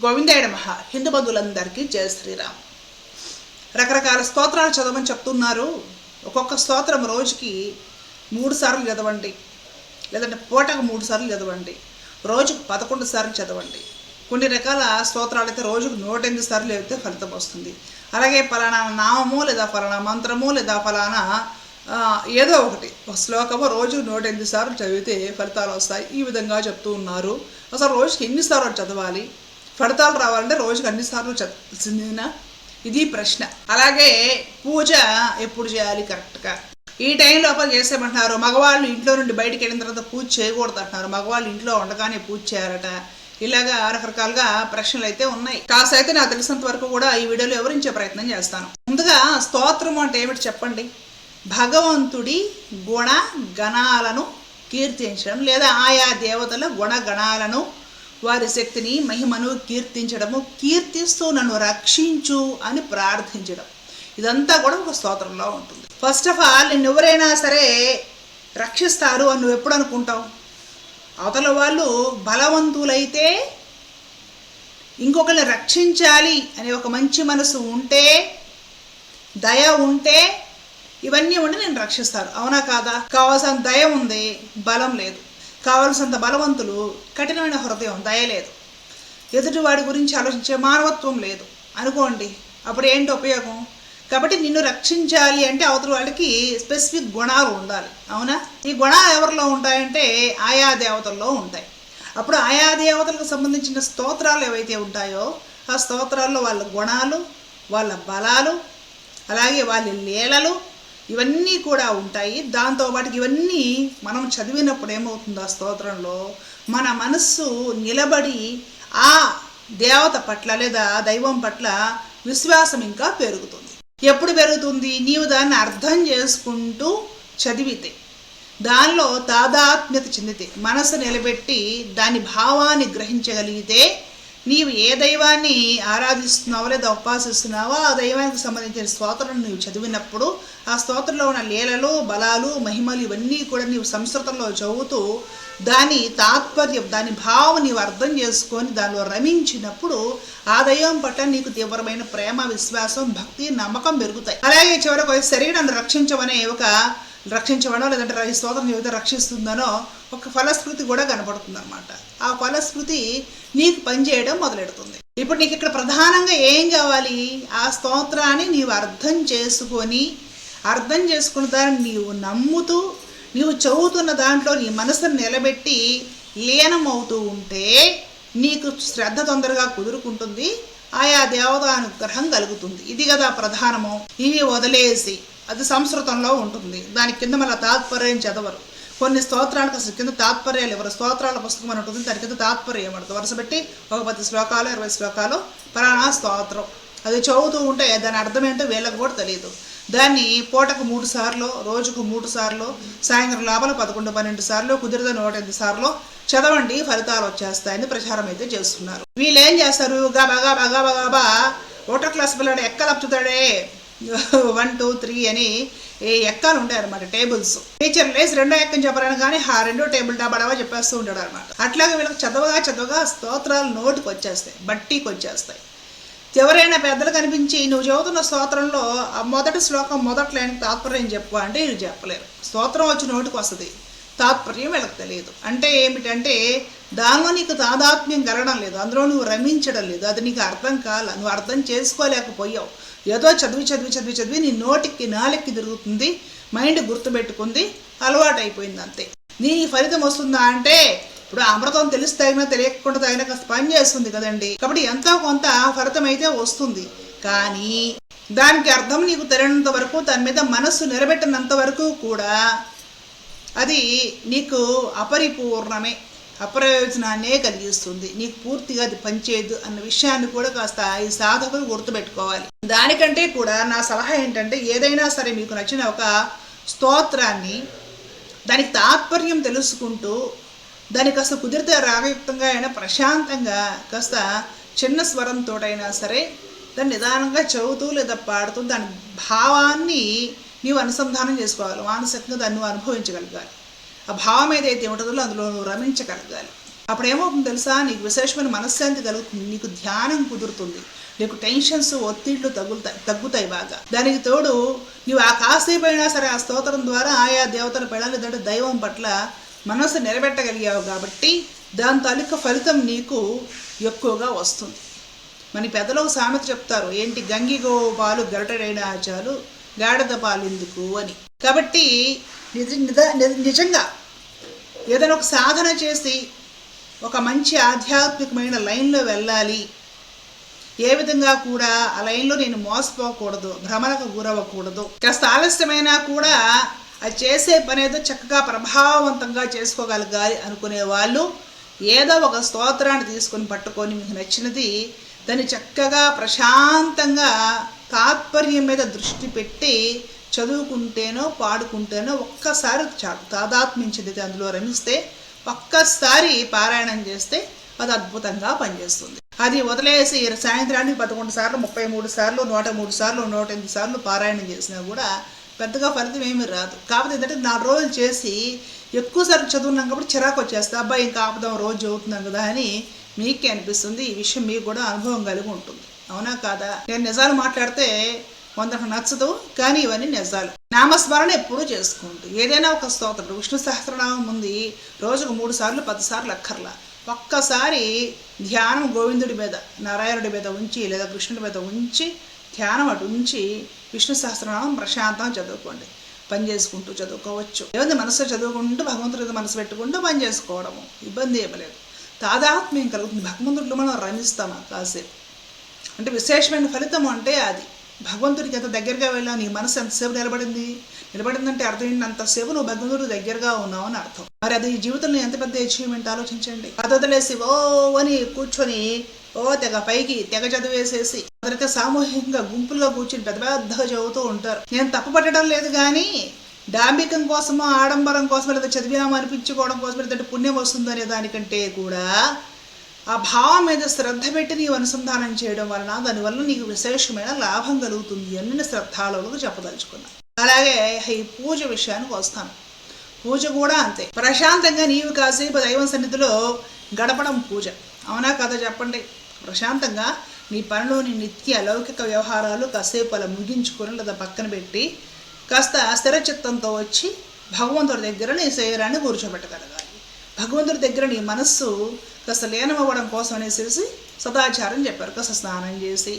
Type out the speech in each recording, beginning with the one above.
గోవిందాయుడ మహా హిందూ బంధువులందరికీ జయ శ్రీరామ్. రకరకాల స్తోత్రాలు చదవమని చెప్తున్నారు. ఒక్కొక్క స్తోత్రం రోజుకి మూడు సార్లు చదవండి. లేదంటే పూటకు మూడు సార్లు చదవండి. రోజుకు పదకొండు సార్లు చదవండి. కొన్ని రకాల స్తోత్రాలు అయితే రోజుకు నూట ఎనిమిది సార్లు చదివితే ఫలితం వస్తుంది. అలాగే ఫలానా నామము లేదా ఫలానా మంత్రము లేదా ఫలానా ఏదో ఒకటి. ఒక శ్లోకము రోజు నూట ఎనిమిది సార్లు చదివితే ఫలితాలు వస్తాయి. ఈ విధంగా చెప్తూ ఉన్నారు. అసలు రోజుకి ఎన్నిసార్లు చదవాలి? ఫలితాలు రావాలంటే రోజుకి అన్నిసార్లు చదవాల్సిందేనా ఇది ప్రశ్న. అలాగే పూజ ఎప్పుడు చేయాలి కరెక్ట్గా? ఈ టైం లోపల చేసేమంటున్నారు. మగవాళ్ళు ఇంట్లో నుండి బయటికి వెళ్ళిన తర్వాత పూజ చేయకూడదు అంటున్నారు. మగవాళ్ళు ఇంట్లో ఉండగానే పూజ చేయాలట. ఇలాగా రకరకాలుగా ప్రశ్నలు అయితే ఉన్నాయి. కాసైతే అయితే నాకు తెలిసినంత వరకు కూడా ఈ వీడియోలో వివరించే ప్రయత్నం చేస్తాను. ముందుగా స్తోత్రం అంటే ఏమిటి చెప్పండి? భగవంతుడి గుణ గణాలను కీర్తించడం లేదా ఆయా దేవతల గుణగణాలను వారి శక్తిని మహిమను కీర్తించడము కీర్తిస్తూ నన్ను రక్షించు అని ప్రార్థించడం. ఇదంతా కూడా ఒక స్తోత్రంలో ఉంటుంది. ఫస్ట్ ఆఫ్ ఆల్ నిన్ను ఎవరైనా సరే రక్షిస్తారు అని నువ్వు ఎప్పుడు అనుకుంటావు? అవతల వాళ్ళు బలవంతులైతే ఇంకొకరిని రక్షించాలి అనే ఒక మంచి మనసు ఉంటే దయ ఉంటే ఇవన్నీ ఉండి నేను రక్షిస్తారు. అవునా కాదా? కావాల్సిన దయ ఉంది బలం లేదు. కావలసినంత బలవంతులు కఠినమైన హృదయం దయలేదు ఎదుటివాడి గురించి ఆలోచించే మానవత్వం లేదు. అనుకోండి అప్పుడు ఏంటి ఉపయోగం? కాబట్టి నిన్ను రక్షించాలి అంటే అవతల వాళ్ళకి స్పెసిఫిక్ గుణాలు ఉండాలి. అవునా? ఈ గుణాలు ఎవరిలో ఉంటాయంటే ఆయా దేవతల్లో ఉంటాయి. అప్పుడు ఆయా దేవతలకు సంబంధించిన స్తోత్రాలు ఏవైతే ఉంటాయో ఆ స్తోత్రాల్లో వాళ్ళ గుణాలు వాళ్ళ బలాలు అలాగే వాళ్ళ లీలలు ఇవన్నీ కూడా ఉంటాయి. దాంతో పాటు ఇవన్నీ మనం చదివినప్పుడు ఏమవుతుంది ఆ స్తోత్రంలో మన మనస్సు నిలబడి ఆ దేవత పట్ల లేదా దైవం పట్ల విశ్వాసం ఇంకా పెరుగుతుంది. ఎప్పుడు పెరుగుతుంది? నీవు దాన్ని అర్థం చేసుకుంటూ చదివితే దానిలో తాదాత్మ్యత చెందితే మనసు నిలబెట్టి దాని భావాన్ని గ్రహించగలిగితే నీవు ఏ దైవాన్ని ఆరాధిస్తున్నావో లేదా ఉపాసిస్తున్నావో ఆ దైవానికి సంబంధించిన స్తోత్రం నీవు చదివినప్పుడు ఆ స్తోత్రంలో ఉన్న లీలలు బలాలు మహిమలు ఇవన్నీ కూడా నీవు సంస్కృతంలో చదువుతూ దాని తాత్పర్యం దాని భావం నీవు అర్థం చేసుకొని దానిలో రమించినప్పుడు ఆ దైవం పట్ల నీకు తీవ్రమైన ప్రేమ విశ్వాసం భక్తి నమ్మకం పెరుగుతాయి. అలాగే చివరికి శరీరాన్ని రక్షించమనే ఒక రక్షించమనో లేదంటే ఈ స్తోత్రం చెబితే రక్షిస్తుందనో ఒక ఫలస్ఫృతి కూడా కనపడుతుంది అనమాట ఆ ఫలస్ఫృతి నీకు పనిచేయడం మొదలెడుతుంది. ఇప్పుడు నీకు ఇక్కడ ప్రధానంగా ఏం కావాలి? ఆ స్తోత్రాన్ని నీవు అర్థం చేసుకొని అర్థం చేసుకున్న దాన్ని నీవు నమ్ముతూ నీవు చదువుతున్న దాంట్లో నీ మనసును నిలబెట్టి లీనమవుతూ ఉంటే నీకు శ్రద్ధ తొందరగా కుదురుకుంటుంది ఆయా దేవత అనుగ్రహం కలుగుతుంది. ఇది కదా ప్రధానము. ఇవి వదిలేసి అది సంస్కృతంలో ఉంటుంది. దాని కింద మళ్ళీ తాత్పర్యం చదవరు. కొన్ని స్తోత్రాలకు అసలు కింద తాత్పర్యాలు ఎవరు? స్తోత్రాల పుస్తకం అని ఉంటుంది. దాని కింద తాత్పర్యం ఏమంటుంది? వరుస పెట్టి ఒక పది శ్లోకాలు ఇరవై శ్లోకాలు పలానా స్తోత్రం. అది చదువుతూ ఉంటే దాని అర్థం ఏంటో వీళ్ళకి కూడా తెలియదు. దాన్ని పూటకు మూడు సార్లు రోజుకు మూడు సార్లు సాయంత్రం లోపల పదకొండు పన్నెండు సార్లు కుదిరితే నూట ఎనిమిది సార్లు చదవండి ఫలితాలు వచ్చేస్తాయని ప్రచారం అయితే చేస్తున్నారు. వీళ్ళు ఏం చేస్తారు? గబా గబా గబా గబా ఓటర్ క్లాస్ పిల్లడు ఎక్కలప్పుతాడే వన్ టూ త్రీ అని ఏ ఎక్కాలు ఉండే అనమాట టేబుల్స్ టీచర్ లేసి రెండో ఎక్కని చెప్పరాను కానీ ఆ రెండో టేబుల్ డబడవా చెప్పేస్తూ ఉంటాడు అనమాట అట్లాగే వీళ్ళకి చదవగా చదవగా స్తోత్రాలు నోటికి వచ్చేస్తాయి బట్టీకి వచ్చేస్తాయి. ఎవరైనా పెద్దలు కనిపించి నువ్వు చదువుతున్న స్తోత్రంలో ఆ మొదటి శ్లోకం మొదటి లైన్ తాత్పర్యం చెప్పు అంటే వీళ్ళు చెప్పలేరు. స్తోత్రం వచ్చి నోటికి వస్తుంది. తాత్పర్యం వీళ్ళకి తెలియదు. అంటే ఏమిటంటే దానిలో నీకు తాదాత్మ్యం కలగడం లేదు. అందులో నువ్వు రమించడం లేదు. అది నీకు అర్థం కాల నువ్వు అర్థం చేసుకోలేకపోయావు. ఏదో చదివి చదివి చదివి చదివి నీ నోటికి నాలుగుకి తిరుగుతుంది మైండ్ గుర్తుపెట్టుకుంది అలవాటైపోయింది అంతే నీ ఫలితం వస్తుందా అంటే ఇప్పుడు అమృతం తెలిసి తెలియకుండా తగిన కాస్త పని చేస్తుంది కదండి. కాబట్టి ఎంతో కొంత ఫలితం అయితే వస్తుంది. కానీ దానికి అర్థం నీకు తెలియనంత వరకు దాని మీద మనస్సు నిలబెట్టినంత వరకు కూడా అది నీకు అపరిపూర్ణమే. అప్రయోజనాన్నే కలిగిస్తుంది. నీకు పూర్తిగా అది పనిచేయదు అన్న విషయాన్ని కూడా కాస్త ఈ సాధకులు గుర్తుపెట్టుకోవాలి. దానికంటే కూడా నా సలహా ఏంటంటే ఏదైనా సరే మీకు నచ్చిన ఒక స్తోత్రాన్ని దానికి తాత్పర్యం తెలుసుకుంటూ దాన్ని కాస్త కుదిరితే రాగయుక్తంగా అయినా ప్రశాంతంగా కాస్త చిన్న స్వరంతో అయినా సరే దాన్ని నిదానంగా చదువుతూ లేదా పాడుతూ దాని భావాన్ని నీవు అనుసంధానం చేసుకోవాలి. మానసికంగా దాన్ని నువ్వు అనుభవించగలగాలి. ఆ భావం ఏదైతే ఉంటుందో అందులో నువ్వు రమించగలగాలి. అప్పుడు ఏమవుతుంది తెలుసా నీకు విశేషమైన మనశ్శాంతి కలుగుతుంది నీకు ధ్యానం కుదురుతుంది నీకు టెన్షన్స్ ఒత్తిళ్ళు తగ్గుతాయి తగ్గుతాయి బాగా. దానికి తోడు నువ్వు ఆ కాసేపు అయినా సరే ఆ స్తోత్రం ద్వారా ఆయా దేవతల పెళ్ళాలి లేదంటే దైవం పట్ల మనసు నిలబెట్టగలిగావు కాబట్టి దాని తాలూకా ఫలితం నీకు ఎక్కువగా వస్తుంది. మన పెద్దలు సామెత చెప్తారు ఏంటి గంగిగో పాలు గరటడైన చాలు గాడిద పాలు ఎందుకు అని. కాబట్టి నిజ- నిజంగా ఏదైనా ఒక సాధన చేసి ఒక మంచి ఆధ్యాత్మికమైన లైన్లో వెళ్ళాలి. ఏ విధంగా కూడా ఆ లైన్లో నేను మోసపోకూడదు భ్రమలకు గురవ్వకూడదు. కాస్త ఆలస్యమైనా కూడా అది చేసే పని ఏదో చక్కగా ప్రభావవంతంగా చేసుకోగలగాలి అనుకునే వాళ్ళు ఏదో ఒక స్తోత్రాన్ని తీసుకొని పట్టుకొని మీకు నచ్చినది దాన్ని చక్కగా ప్రశాంతంగా తాత్పర్యం మీద దృష్టి పెట్టి చదువుకుంటేనో పాడుకుంటేనో ఒక్కసారి చాలు తాదాత్మించింది అందులో రమిస్తే ఒక్కసారి పారాయణం చేస్తే అది అద్భుతంగా పనిచేస్తుంది. అది వదిలేసి సాయంత్రానికి పదకొండు సార్లు ముప్పై మూడు సార్లు నూట మూడు సార్లు నూట ఎనిమిది సార్లు పారాయణం చేసినా కూడా పెద్దగా ఫలితం ఏమీ రాదు. కాకపోతే ఏంటంటే నాలుగు రోజులు చేసి ఎక్కువసార్లు చదువున్నాం కాబట్టి చిరాకు వచ్చేస్తే అబ్బాయి ఇంకా ఆపుదాం రోజు చదువుతున్నాం కదా అని మీకే అనిపిస్తుంది. ఈ విషయం మీకు కూడా అనుభవం కలిగి ఉంటుంది. అవునా కాదా? నేను నిజాలు మాట్లాడితే కొందరికి నచ్చదు కానీ ఇవన్నీ నిజాలు. నామస్మరణ ఎప్పుడూ చేసుకుంటూ. ఏదైనా ఒక స్తోత్రం విష్ణు సహస్రనామం ఉంది రోజుకు మూడు సార్లు పది సార్లు అక్కర్లా. ఒక్కసారి ధ్యానం గోవిందుడి మీద నారాయణుడి మీద ఉంచి లేదా కృష్ణుడి మీద ఉంచి ధ్యానం అటు ఉంచి విష్ణు సహస్రనామం ప్రశాంతంగా చదువుకోండి. పని చేసుకుంటూ చదువుకోవచ్చు. ఏమైనా మనసు చదువుకుంటూ భగవంతుడి మీద మనసు పెట్టుకుంటూ పని చేసుకోవడము? ఇబ్బంది ఏమీ తాదాత్మ్యం కలుగుతుంది. భగవంతుడిలో మనం రమిస్తాం కాసేపు. అంటే విశేషమైన ఫలితం అంటే అది. భగవంతుడికి ఎంత దగ్గరగా వెళ్ళావు నీ మనసు ఎంతసేపు నిలబడింది? నిలబడిందంటే అర్థం ఏంటి అంతసేపు నువ్వు భగవంతుడు దగ్గరగా ఉన్నావు అని అర్థం. మరి అది జీవితంలో ఎంత పెద్ద అచీవ్మెంట్ ఆలోచించండి. అది వదిలేసి ఓ అని కూర్చొని ఓ తెగ పైకి తెగ చదివేసేసి అందరికీ సామూహికంగా గుంపుల్లో కూర్చుని పెద్ద పెద్దగా చదువుతూ ఉంటారు. నేను తప్పుపట్టడం లేదు కానీ డాంబికం కోసమో ఆడంబరం కోసమో లేదా చదివాము అనిపించుకోవడం కోసం లేదంటే పుణ్యం వస్తుందనే దానికంటే కూడా ఆ భావం మీద శ్రద్ధ పెట్టి నీవు అనుసంధానం చేయడం వలన దానివల్ల నీకు విశేషమైన లాభం కలుగుతుంది అని నేను శ్రద్ధాళులకు చెప్పదలుచుకున్నాను అలాగే ఈ పూజ విషయానికి వస్తాను. పూజ కూడా అంతే. ప్రశాంతంగా నీవు కాసేపు దైవం సన్నిధిలో గడపడం పూజ. అవునా కదా చెప్పండి? ప్రశాంతంగా నీ పనిలోని నిత్య లౌకిక వ్యవహారాలు కాసేపు అలా ముగించుకొని లేదా పక్కన పెట్టి కాస్త స్థిరచిత్తంతో వచ్చి భగవంతుడి దగ్గర నీ శరీరాన్ని కూర్చోబెట్టగలగాలి. భగవంతుడి దగ్గర నీ మనస్సు కాస్త లీనమవ్వడం కోసం అనేసి సదాచారం చెప్పారు. కాస్త స్నానం చేసి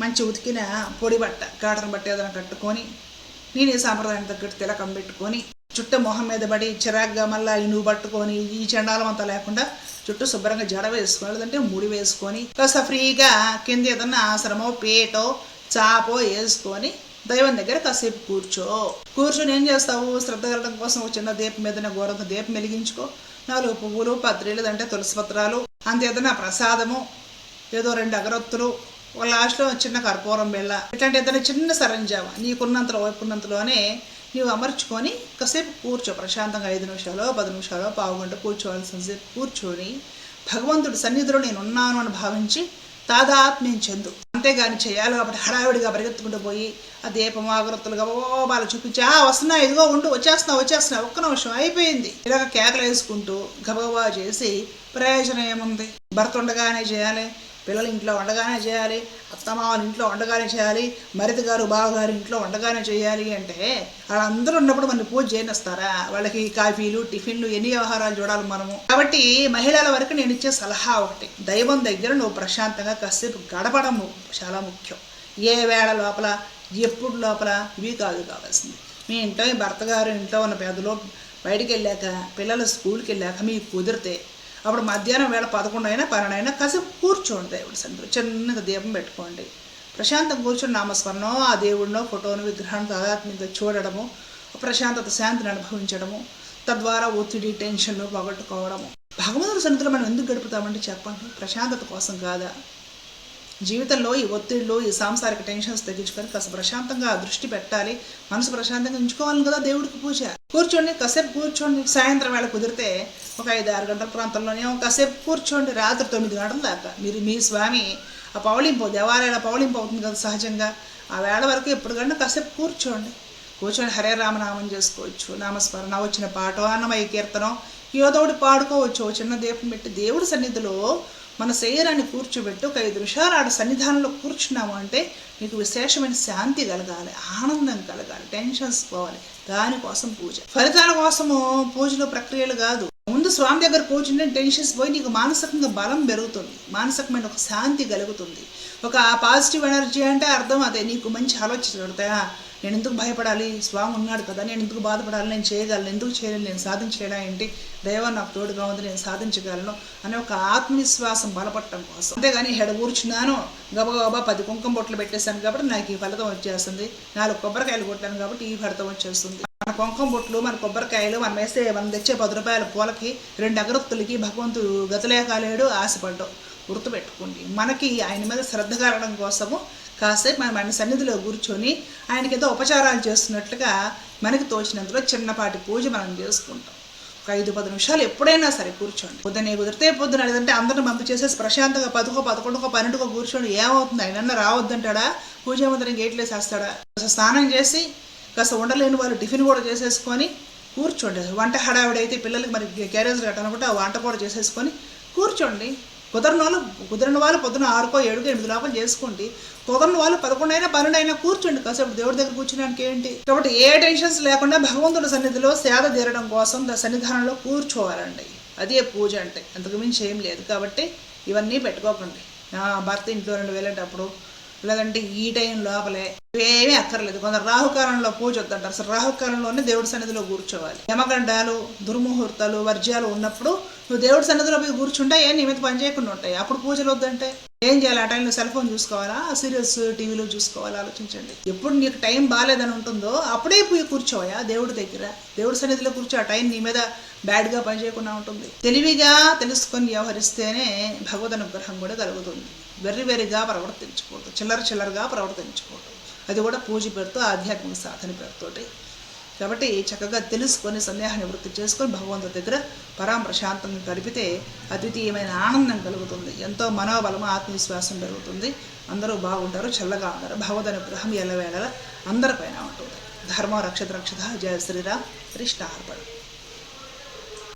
మంచి ఉతికిన పొడి బట్ట కాటన్ బట్ట ఏదైనా కట్టుకొని నేను ఈ సాంప్రదాయం తగ్గట్టు తిలకం పెట్టుకొని చుట్టూ మొహం మీద పడి చిరాగ్గా మళ్ళీ నువ్వు పట్టుకొని ఈ చండాలం అంతా లేకుండా చుట్టూ శుభ్రంగా జడ వేసుకొని లేదంటే ముడి వేసుకొని కాస్త ఫ్రీగా కింద ఏదన్నా ఆశ్రమో పేటో చాపో వేసుకొని దైవం దగ్గర కాసేపు కూర్చో. కూర్చొని ఏం చేస్తావు? శ్రద్ధ కలగడం కోసం ఒక చిన్న దీపం మీద గోరంత దీపం వెలిగించుకో. నాలుగు పువ్వులు పత్రిలు అంటే తులసి పత్రాలు అంతేదైనా ప్రసాదము ఏదో రెండు అగరొత్తులు ఒక లాస్ట్లో చిన్న కర్పూరం బిళ్ళ ఇట్లాంటి ఏదైనా చిన్న సరంజామ నీకున్నంతలో వైపున్నంతలోనే నీవు అమర్చుకొని కాసేపు కూర్చో. ప్రశాంతంగా ఐదు నిమిషాలు పది నిమిషాలు పావుగంట కూర్చోవాల్సిన సేపు కూర్చొని భగవంతుడి సన్నిధిలో నేను ఉన్నాను అని భావించి తాదాత్మ్యం చెందు. అంతేగాని చేయాలి కాబట్టి హడావిడిగా పరిగెత్తుకుంటూ పోయి ఆ దీపం ఆగరత్తులుగా ఓ వాళ్ళు చూపించి ఆ వస్తున్నా ఇదిగో ఉండు వచ్చేస్తున్నా వచ్చేస్తున్నా ఒక్క నిమిషం అయిపోయింది. ఇలాగ కేకలు వేసుకుంటూ గబగబా చేసి ప్రయోజనం ఏముంది? భర్త ఉండగానే చేయాలి. పిల్లలు ఇంట్లో ఉండగానే చేయాలి అత్తమామలు ఇంట్లో ఉండగానే చేయాలి మరిది గారు బావగారు ఇంట్లో ఉండగానే చేయాలి అంటే వాళ్ళందరూ ఉన్నప్పుడు మనం పూజ చేయనిస్తారా వాళ్ళకి కాఫీలు టిఫిన్లు ఎన్ని వ్యవహారాలు చూడాలి మనము? కాబట్టి మహిళల వరకు నేను ఇచ్చే సలహా ఒకటి దైవం దగ్గర నువ్వు ప్రశాంతంగా కాసేపు గడపడం చాలా ముఖ్యం. ఏ వేళ లోపల ఎప్పుడు లోపల ఇవి కాదు కావాల్సింది. మీ ఇంట్లో భర్త గారు ఇంట్లో ఉన్న పెద్దలో బయటికి వెళ్ళాక పిల్లలు స్కూల్కి వెళ్ళాక మీకు కుదిరితే అప్పుడు మధ్యాహ్నం వేళ పదకొండు అయినా పన్నెండు అయినా కాసేపు కూర్చోండి దేవుడి సన్నిధిలో. చిన్నగా దీపం పెట్టుకోండి. ప్రశాంతం కూర్చొని నామస్మరణం ఆ దేవుడినో ఫోటోను విగ్రహాన్ని తాదాత్మ్యంగా చూడడము ప్రశాంతత శాంతిని అనుభవించడము తద్వారా ఒత్తిడి టెన్షన్ పోగొట్టుకోవడము. భగవంతుడి సన్నిధిలో మనం ఎందుకు గడుపుతామంటే చెప్పండి? ప్రశాంతత కోసం కాదా? జీవితంలో ఈ ఒత్తిడిలో ఈ సాంసారిక టెన్షన్స్ తగ్గించుకొని కాస్త ప్రశాంతంగా దృష్టి పెట్టాలి. మనసు ప్రశాంతంగా ఉంచుకోవాలి కదా దేవుడికి పూజ. కూర్చోండి కాసేపు కూర్చోండి. సాయంత్రం వేళ కుదిరితే ఒక ఐదు ఆరు గంటల ప్రాంతంలోనే కాసేపు కూర్చోండి. రాత్రి తొమ్మిది గంటల దాకా. మీరు మీ స్వామి ఆ పౌళింపు దేవాలయాల పౌళింపు అవుతుంది కదా సహజంగా. ఆ వేళ వరకు ఎప్పుడు కన్నా కాసేపు కూర్చోండి. కూర్చొని హరే రామనామం చేసుకోవచ్చు. నామస్మరణ వచ్చిన పాట అన్నమయ్య కీర్తనం ఏదోటి పాడుకోవచ్చు. చిన్న దీపం పెట్టి దేవుడి సన్నిధిలో మన శరీరాన్ని కూర్చోబెట్టి ఒక ఐదు నిమిషాలు ఆడ సన్నిధానంలో కూర్చున్నాము అంటే నీకు విశేషమైన శాంతి కలగాలి ఆనందం కలగాలి టెన్షన్స్ పోవాలి. దానికోసం పూజ. ఫలితాల కోసము పూజలో ప్రక్రియలు కాదు. ముందు స్వామి దగ్గర కూర్చుంటే టెన్షన్స్ పోయి నీకు మానసికంగా బలం పెరుగుతుంది. మానసికమైన ఒక శాంతి కలుగుతుంది. ఒక పాజిటివ్ ఎనర్జీ అంటే అర్థం అదే. నీకు మంచి ఆలోచన నేను ఎందుకు భయపడాలి? స్వామి ఉన్నాడు కదా నేను ఎందుకు బాధపడాలి? నేను చేయగలను ఎందుకు చేయలేను? నేను సాధించేయడా ఏంటి? దైవం నాకు తోడుగా ఉంది నేను సాధించగలను అనే ఒక ఆత్మవిశ్వాసం బలపడటం కోసం. అంతేగాని హెడ కూర్చున్నాను గబగబా పది కుంకుమ బొట్లు పెట్టేశాను కాబట్టి నాకు ఈ ఫలితం వచ్చేస్తుంది. నాలుగు కొబ్బరికాయలు కొట్టాను కాబట్టి ఈ ఫలితం వచ్చేస్తుంది. మన కొంకం బొట్లు మన కొబ్బరికాయలు మనం వేస్తే మనం తెచ్చే పది రూపాయల పూలకి రెండు అగరొత్తులకి భగవంతుడు గతలేకాలేడు ఆశపడ్డావు గుర్తుపెట్టుకోండి మనకి ఆయన మీద శ్రద్ధ కలగడం కోసము కాసేపు మనం ఆయన సన్నిధిలో కూర్చొని ఆయనకి ఏదో ఉపచారాలు చేస్తున్నట్లుగా మనకి తోచినంతలో చిన్నపాటి పూజ మనం చేసుకుంటాం. ఒక ఐదు పది నిమిషాలు ఎప్పుడైనా సరే కూర్చోండి. పొద్దున్నే కుదిరితే పొద్దున లేదంటే అందరిని పంపి చేసేసి ప్రశాంతంగా పదకొ పదకొండుకో పన్నెండుకో కూర్చొని ఏమవుతుంది? ఆయన రావద్దంటాడా? పూజ మందిరం గేట్లు వేసేస్తాడా? కాస్త స్నానం చేసి కాస్త ఉండలేని వాళ్ళు టిఫిన్ కూడా చేసేసుకొని కూర్చోండి. వంట హడావిడి అయితే పిల్లలకి మరి క్యారేజ్ కట్టాలనుకుంటే ఆ వంట కూడా చేసేసుకొని కూర్చోండి. కుదరని వాళ్ళు కుదరని వాళ్ళు పొద్దున ఆరుకో ఏడుకో ఎనిమిది లోపల చేసుకోండి. కుదరని వాళ్ళు పదకొండు అయినా పన్నెండు అయినా కూర్చోండి. కాసేపు దేవుడి దగ్గర కూర్చోడానికి ఏంటి? కాబట్టి ఏ టెన్షన్స్ లేకుండా భగవంతుడి సన్నిధిలో సేద తీరడం కోసం దా సన్నిధానంలో కూర్చోవాలండి. అదే పూజ అంటే. అంతకుమించి ఏం లేదు. కాబట్టి ఇవన్నీ పెట్టుకోకండి. భర్త ఇంట్లో నుండి వెళ్ళేటప్పుడు లేదంటే ఈ టైం లోపలే ఏమీ అక్కర్లేదు. కొందరు రాహుకాలంలో పూజ వద్దంటారు. అసలు రాహుకాలంలోనే దేవుడి సన్నిధిలో కూర్చోవాలి. యమగండాలు దుర్ముహూర్తాలు వర్జ్యాలు ఉన్నప్పుడు నువ్వు దేవుడి సన్నిధిలో పోయి కూర్చుంటే ఏ నీ పని చేయకుండా ఉంటాయి. అప్పుడు పూజలు వద్దంటే? ఏం చేయాలి? ఆ టైంలో సెల్ ఫోన్ చూసుకోవాలా? సీరియల్స్ టీవీలో చూసుకోవాలా? ఆలోచించండి. ఎప్పుడు నీకు టైం బాగాలేదని ఉంటుందో అప్పుడే పోయి కూర్చోవయా దేవుడి దగ్గర. దేవుడి సన్నిధిలో కూర్చో ఆ టైం నీ మీద బ్యాడ్గా పనిచేయకుండా ఉంటుంది. తెలివిగా తెలుసుకొని వ్యవహరిస్తేనే భగవద్ అనుగ్రహం కూడా కలుగుతుంది. వెర్రి వెర్రిగా ప్రవర్తించకూడదు. చిల్లర చిల్లరగా ప్రవర్తించకూడదు. అది కూడా పూజ పేరుతో ఆధ్యాత్మిక సాధన పేరుతోటి. కాబట్టి చక్కగా తెలుసుకొని సందేహ నివృత్తి చేసుకొని భగవంతుడి దగ్గర పరాం ప్రశాంతంగా గడిపితే అద్వితీయమైన ఆనందం కలుగుతుంది. ఎంతో మనోబలము ఆత్మవిశ్వాసం పెరుగుతుంది. అందరూ బాగుంటారు చల్లగా ఉంటారు. భగవద్ ఎల్లవేళలా అందరిపైన ఉంటుంది. ధర్మ రక్షత రక్షత జయ శ్రీరామ్. కృష్ణ అర్పణ